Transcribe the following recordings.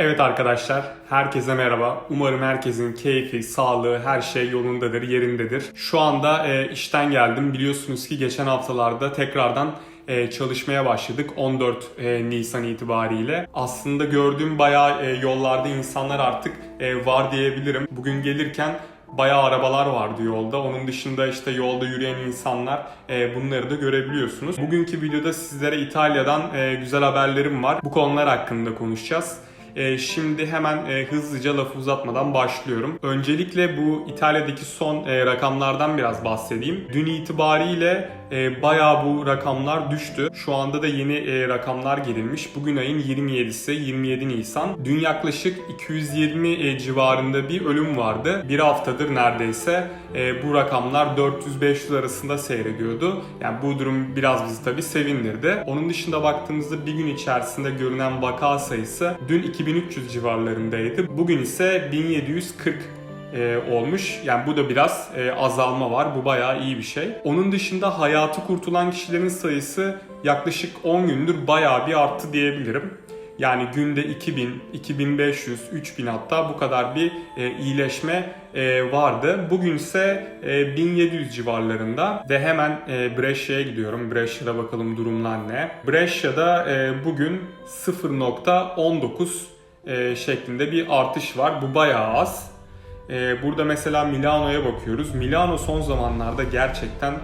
Evet arkadaşlar, herkese merhaba. Umarım herkesin keyfi, sağlığı, her şey yolundadır, yerindedir. Şu anda e, işten geldim. Biliyorsunuz ki geçen haftalarda tekrardan e, çalışmaya başladık 14 e, Nisan itibariyle. Aslında gördüğüm bayağı e, yollarda insanlar artık e, var diyebilirim. Bugün gelirken bayağı arabalar vardı yolda. Onun dışında işte yolda yürüyen insanlar e, bunları da görebiliyorsunuz. Bugünkü videoda sizlere İtalya'dan e, güzel haberlerim var. Bu konular hakkında konuşacağız. E, şimdi hemen e, hızlıca lafı uzatmadan başlıyorum. Öncelikle bu İtalya'daki son e, rakamlardan biraz bahsedeyim. Dün itibariyle e, bayağı bu rakamlar düştü. Şu anda da yeni e, rakamlar girilmiş. Bugün ayın 27'si, 27 Nisan. Dün yaklaşık 220 e, civarında bir ölüm vardı. Bir haftadır neredeyse bu rakamlar 400-500 arasında seyrediyordu. Yani bu durum biraz bizi tabii sevindirdi. Onun dışında baktığımızda bir gün içerisinde görünen vaka sayısı dün 2300 civarlarındaydı. Bugün ise 1740 e, olmuş. Yani bu da biraz e, azalma var. Bu bayağı iyi bir şey. Onun dışında hayatı kurtulan kişilerin sayısı yaklaşık 10 gündür bayağı bir arttı diyebilirim. Yani günde 2000, 2500, 3000 hatta bu kadar bir e, iyileşme e, vardı. Bugün ise e, 1700 civarlarında ve hemen e, Brescia'ya gidiyorum. Brescia'da bakalım durumlar ne. Brescia'da e, bugün 0.19 e, şeklinde bir artış var. Bu bayağı az. Ee, burada mesela Milano'ya bakıyoruz. Milano son zamanlarda gerçekten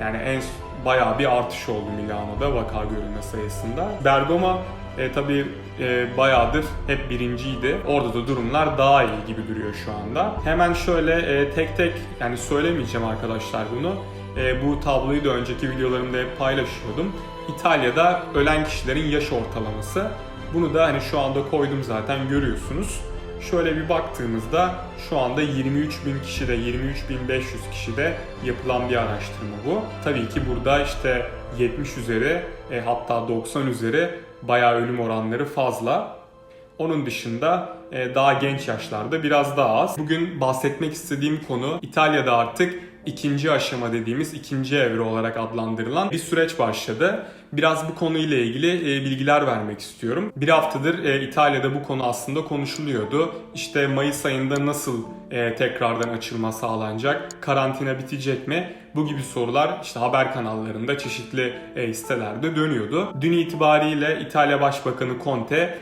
yani en bayağı bir artış oldu Milano'da vaka görülme sayısında. Bergama e, tabii e, bayağıdır hep birinciydi. Orada da durumlar daha iyi gibi duruyor şu anda. Hemen şöyle e, tek tek yani söylemeyeceğim arkadaşlar bunu. E, bu tabloyu da önceki videolarımda hep paylaşıyordum. İtalya'da ölen kişilerin yaş ortalaması. Bunu da hani şu anda koydum zaten görüyorsunuz. Şöyle bir baktığımızda şu anda 23 bin kişide, 23.500 kişide yapılan bir araştırma bu. Tabii ki burada işte 70 üzeri e, hatta 90 üzeri bayağı ölüm oranları fazla. Onun dışında e, daha genç yaşlarda biraz daha az. Bugün bahsetmek istediğim konu İtalya'da artık ikinci aşama dediğimiz ikinci evre olarak adlandırılan bir süreç başladı. Biraz bu konuyla ilgili e, bilgiler vermek istiyorum. Bir haftadır e, İtalya'da bu konu aslında konuşuluyordu. İşte Mayıs ayında nasıl e, tekrardan açılma sağlanacak? Karantina bitecek mi? Bu gibi sorular işte haber kanallarında çeşitli sitelerde dönüyordu. Dün itibariyle İtalya Başbakanı Conte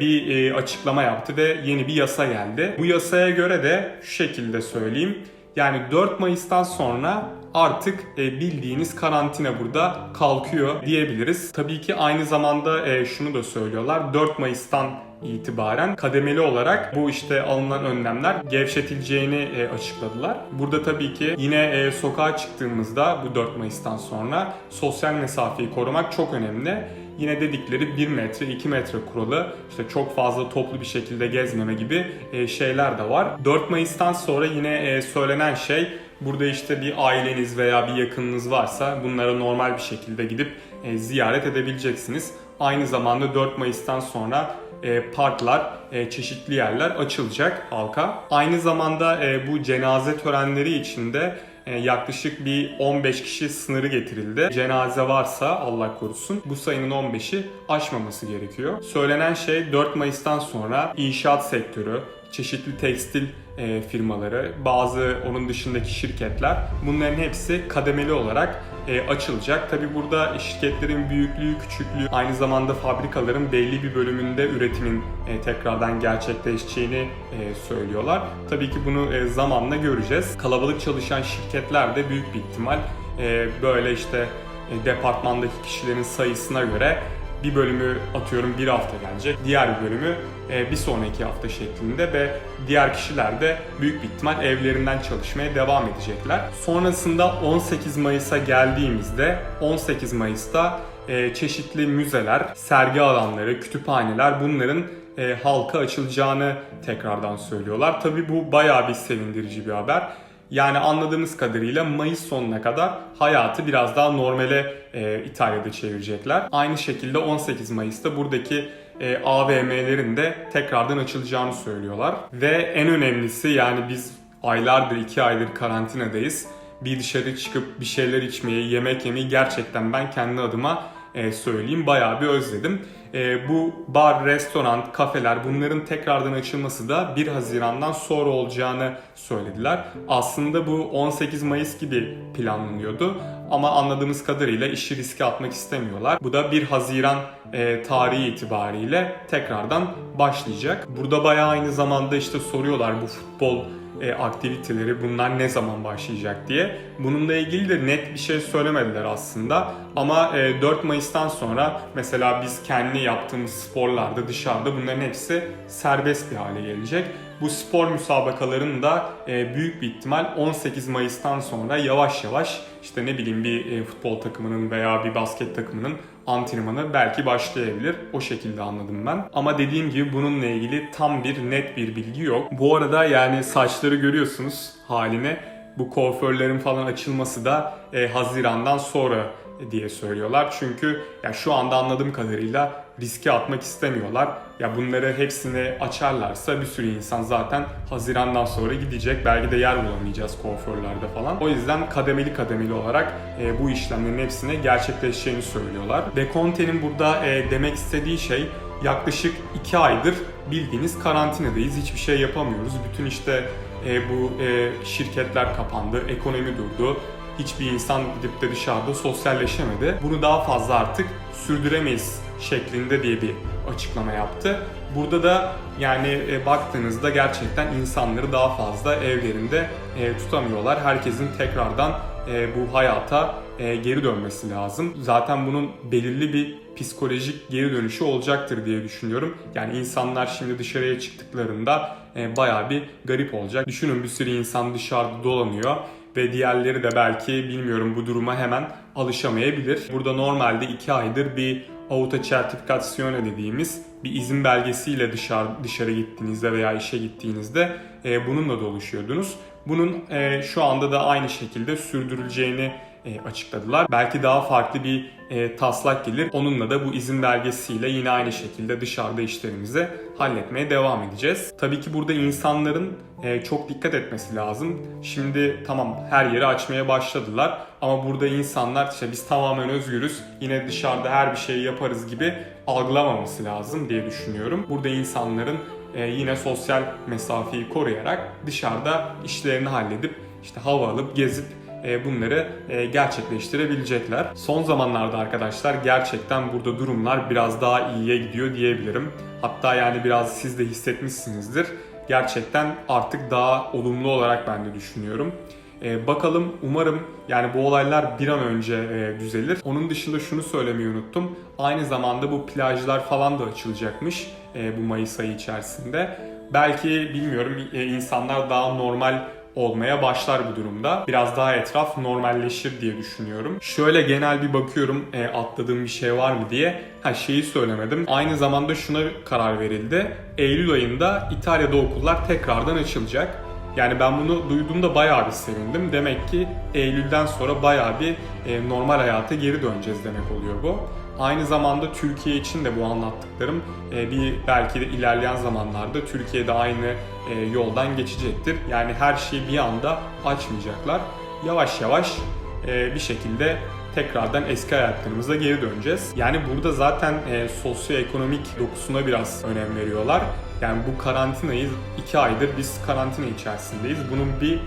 bir açıklama yaptı ve yeni bir yasa geldi. Bu yasaya göre de şu şekilde söyleyeyim. Yani 4 Mayıs'tan sonra artık e, bildiğiniz karantina burada kalkıyor diyebiliriz. Tabii ki aynı zamanda e, şunu da söylüyorlar. 4 Mayıs'tan itibaren kademeli olarak bu işte alınan önlemler gevşetileceğini e, açıkladılar. Burada tabii ki yine sokağa çıktığımızda bu 4 Mayıs'tan sonra sosyal mesafeyi korumak çok önemli. Yine dedikleri 1 metre 2 metre kuralı işte çok fazla toplu bir şekilde gezmeme gibi e, şeyler de var. 4 Mayıs'tan sonra yine e, söylenen şey burada işte bir aileniz veya bir yakınınız varsa bunlara normal bir şekilde gidip e, ziyaret edebileceksiniz. Aynı zamanda 4 Mayıs'tan sonra parklar, çeşitli yerler açılacak halka. Aynı zamanda bu cenaze törenleri içinde yaklaşık bir 15 kişi sınırı getirildi. Cenaze varsa Allah korusun bu sayının 15'i aşmaması gerekiyor. Söylenen şey 4 Mayıs'tan sonra inşaat sektörü, çeşitli tekstil e, firmaları, bazı onun dışındaki şirketler bunların hepsi kademeli olarak e, açılacak. Tabi burada şirketlerin büyüklüğü, küçüklüğü, aynı zamanda fabrikaların belli bir bölümünde üretimin e, tekrardan gerçekleşeceğini e, söylüyorlar. Tabii ki bunu e, zamanla göreceğiz. Kalabalık çalışan şirketler de büyük bir ihtimal e, böyle işte e, departmandaki kişilerin sayısına göre bir bölümü atıyorum bir hafta gelecek, diğer bölümü e, bir sonraki hafta şeklinde ve diğer kişiler de büyük bir ihtimal evlerinden çalışmaya devam edecekler. Sonrasında 18 Mayıs'a geldiğimizde 18 Mayıs'ta e, çeşitli müzeler, sergi alanları, kütüphaneler bunların e, halka açılacağını tekrardan söylüyorlar. Tabi bu bayağı bir sevindirici bir haber. Yani anladığımız kadarıyla Mayıs sonuna kadar hayatı biraz daha normale e, İtalya'da çevirecekler. Aynı şekilde 18 Mayıs'ta buradaki e, AVM'lerin de tekrardan açılacağını söylüyorlar. Ve en önemlisi yani biz aylardır, iki aydır karantinadayız. Bir dışarı çıkıp bir şeyler içmeyi, yemek yemeyi gerçekten ben kendi adıma e, söyleyeyim. Bayağı bir özledim. E, bu bar, restoran, kafeler bunların tekrardan açılması da 1 Haziran'dan sonra olacağını söylediler. Aslında bu 18 Mayıs gibi planlanıyordu. Ama anladığımız kadarıyla işi riske atmak istemiyorlar. Bu da 1 Haziran e, tarihi itibariyle tekrardan başlayacak. Burada bayağı aynı zamanda işte soruyorlar bu futbol e, aktiviteleri bunlar ne zaman başlayacak diye. Bununla ilgili de net bir şey söylemediler aslında. Ama e, 4 Mayıs'tan sonra mesela biz kendi yaptığımız sporlarda dışarıda bunların hepsi serbest bir hale gelecek. Bu spor müsabakalarının da e, büyük bir ihtimal 18 Mayıs'tan sonra yavaş yavaş işte ne bileyim bir e, futbol takımının veya bir basket takımının antrenmanı belki başlayabilir. O şekilde anladım ben. Ama dediğim gibi bununla ilgili tam bir net bir bilgi yok. Bu arada yani saçları görüyorsunuz haline. Bu kuaförlerin falan açılması da e, Haziran'dan sonra diye söylüyorlar. Çünkü ya şu anda anladığım kadarıyla riske atmak istemiyorlar. Ya bunları hepsini açarlarsa bir sürü insan zaten Haziran'dan sonra gidecek. Belki de yer bulamayacağız kuaförlerde falan. O yüzden kademeli kademeli olarak e, bu işlemlerin hepsine gerçekleşeceğini söylüyorlar. Deconte'nin burada e, demek istediği şey yaklaşık 2 aydır bildiğiniz karantinadayız. Hiçbir şey yapamıyoruz. Bütün işte e, bu e, şirketler kapandı, ekonomi durdu hiçbir insan gidip de dışarıda sosyalleşemedi. Bunu daha fazla artık sürdüremeyiz şeklinde diye bir açıklama yaptı. Burada da yani e, baktığınızda gerçekten insanları daha fazla evlerinde e, tutamıyorlar. Herkesin tekrardan e, bu hayata geri dönmesi lazım. Zaten bunun belirli bir psikolojik geri dönüşü olacaktır diye düşünüyorum. Yani insanlar şimdi dışarıya çıktıklarında bayağı bir garip olacak. Düşünün bir sürü insan dışarıda dolanıyor ve diğerleri de belki bilmiyorum bu duruma hemen alışamayabilir. Burada normalde 2 aydır bir auto certificazione dediğimiz bir izin belgesiyle dışarı dışarı gittiğinizde veya işe gittiğinizde e, bununla doluşuyordunuz. Bunun e, şu anda da aynı şekilde sürdürüleceğini e, açıkladılar. Belki daha farklı bir e, taslak gelir. Onunla da bu izin belgesiyle yine aynı şekilde dışarıda işlerimizi halletmeye devam edeceğiz. Tabii ki burada insanların e, çok dikkat etmesi lazım. Şimdi tamam her yeri açmaya başladılar ama burada insanlar işte biz tamamen özgürüz yine dışarıda her bir şeyi yaparız gibi algılamaması lazım diye düşünüyorum. Burada insanların e, yine sosyal mesafeyi koruyarak dışarıda işlerini halledip işte hava alıp gezip bunları e, gerçekleştirebilecekler. Son zamanlarda arkadaşlar gerçekten burada durumlar biraz daha iyiye gidiyor diyebilirim. Hatta yani biraz siz de hissetmişsinizdir. Gerçekten artık daha olumlu olarak ben de düşünüyorum. Ee, bakalım umarım yani bu olaylar bir an önce e, düzelir. Onun dışında şunu söylemeyi unuttum. Aynı zamanda bu plajlar falan da açılacakmış e, bu Mayıs ayı içerisinde. Belki bilmiyorum e, insanlar daha normal olmaya başlar bu durumda. Biraz daha etraf normalleşir diye düşünüyorum. Şöyle genel bir bakıyorum e, atladığım bir şey var mı diye. Ha şeyi söylemedim. Aynı zamanda şuna karar verildi. Eylül ayında İtalya'da okullar tekrardan açılacak. Yani ben bunu duyduğumda bayağı bir sevindim. Demek ki Eylül'den sonra bayağı bir e, normal hayata geri döneceğiz demek oluyor bu. Aynı zamanda Türkiye için de bu anlattıklarım e, bir belki de ilerleyen zamanlarda Türkiye'de aynı e, yoldan geçecektir. Yani her şeyi bir anda açmayacaklar. Yavaş yavaş e, bir şekilde tekrardan eski hayatlarımıza geri döneceğiz. Yani burada zaten sosyoekonomik dokusuna biraz önem veriyorlar. Yani bu karantinayı iki aydır biz karantina içerisindeyiz. Bunun bir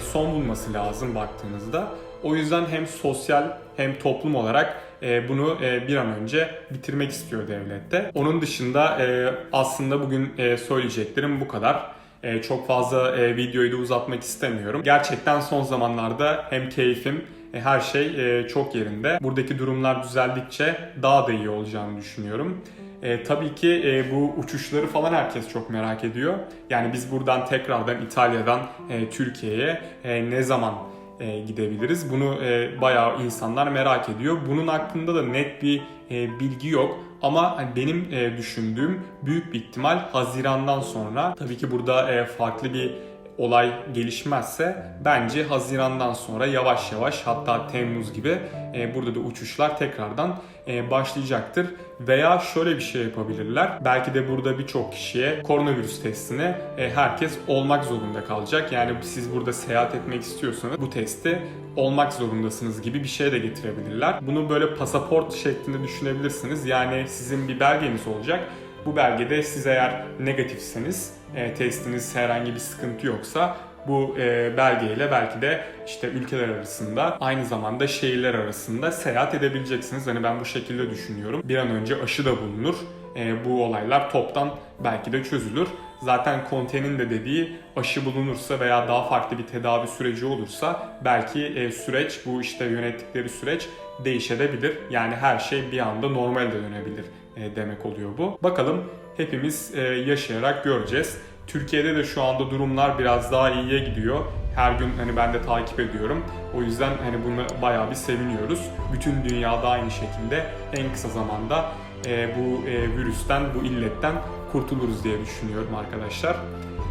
son bulması lazım baktığınızda. O yüzden hem sosyal hem toplum olarak bunu e, bir an önce bitirmek istiyor devlette. Onun dışında e, aslında bugün e, söyleyeceklerim bu kadar. E, çok fazla e, videoyu da uzatmak istemiyorum. Gerçekten son zamanlarda hem keyfim e, her şey e, çok yerinde. Buradaki durumlar düzeldikçe daha da iyi olacağını düşünüyorum. E, tabii ki e, bu uçuşları falan herkes çok merak ediyor. Yani biz buradan tekrardan İtalya'dan e, Türkiye'ye e, ne zaman e, gidebiliriz? Bunu e, bayağı insanlar merak ediyor. Bunun hakkında da net bir e, bilgi yok. Ama hani benim e, düşündüğüm büyük bir ihtimal Haziran'dan sonra. Tabii ki burada e, farklı bir olay gelişmezse bence Haziran'dan sonra yavaş yavaş hatta Temmuz gibi e, burada da uçuşlar tekrardan e, başlayacaktır. Veya şöyle bir şey yapabilirler. Belki de burada birçok kişiye koronavirüs testini e, herkes olmak zorunda kalacak. Yani siz burada seyahat etmek istiyorsanız bu testi olmak zorundasınız gibi bir şey de getirebilirler. Bunu böyle pasaport şeklinde düşünebilirsiniz. Yani sizin bir belgeniz olacak. Bu belgede siz eğer negatifseniz, e, testiniz herhangi bir sıkıntı yoksa bu e, belgeyle belki de işte ülkeler arasında aynı zamanda şehirler arasında seyahat edebileceksiniz. Hani ben bu şekilde düşünüyorum. Bir an önce aşı da bulunur. E, bu olaylar toptan belki de çözülür. Zaten Conte'nin de dediği aşı bulunursa veya daha farklı bir tedavi süreci olursa belki e, süreç bu işte yönettikleri süreç değişebilir. Yani her şey bir anda normale dönebilir demek oluyor bu. Bakalım hepimiz e, yaşayarak göreceğiz. Türkiye'de de şu anda durumlar biraz daha iyiye gidiyor. Her gün hani ben de takip ediyorum. O yüzden hani bunu bayağı bir seviniyoruz. Bütün dünyada aynı şekilde en kısa zamanda e, bu e, virüsten, bu illetten kurtuluruz diye düşünüyorum arkadaşlar.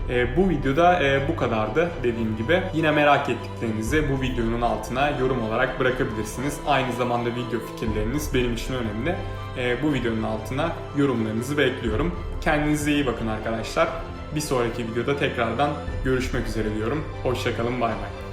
E, bu videoda e, bu kadardı dediğim gibi. Yine merak ettiklerinizi bu videonun altına yorum olarak bırakabilirsiniz. Aynı zamanda video fikirleriniz benim için önemli. E, bu videonun altına yorumlarınızı bekliyorum. Kendinize iyi bakın arkadaşlar. Bir sonraki videoda tekrardan görüşmek üzere diyorum. Hoşçakalın bay bay.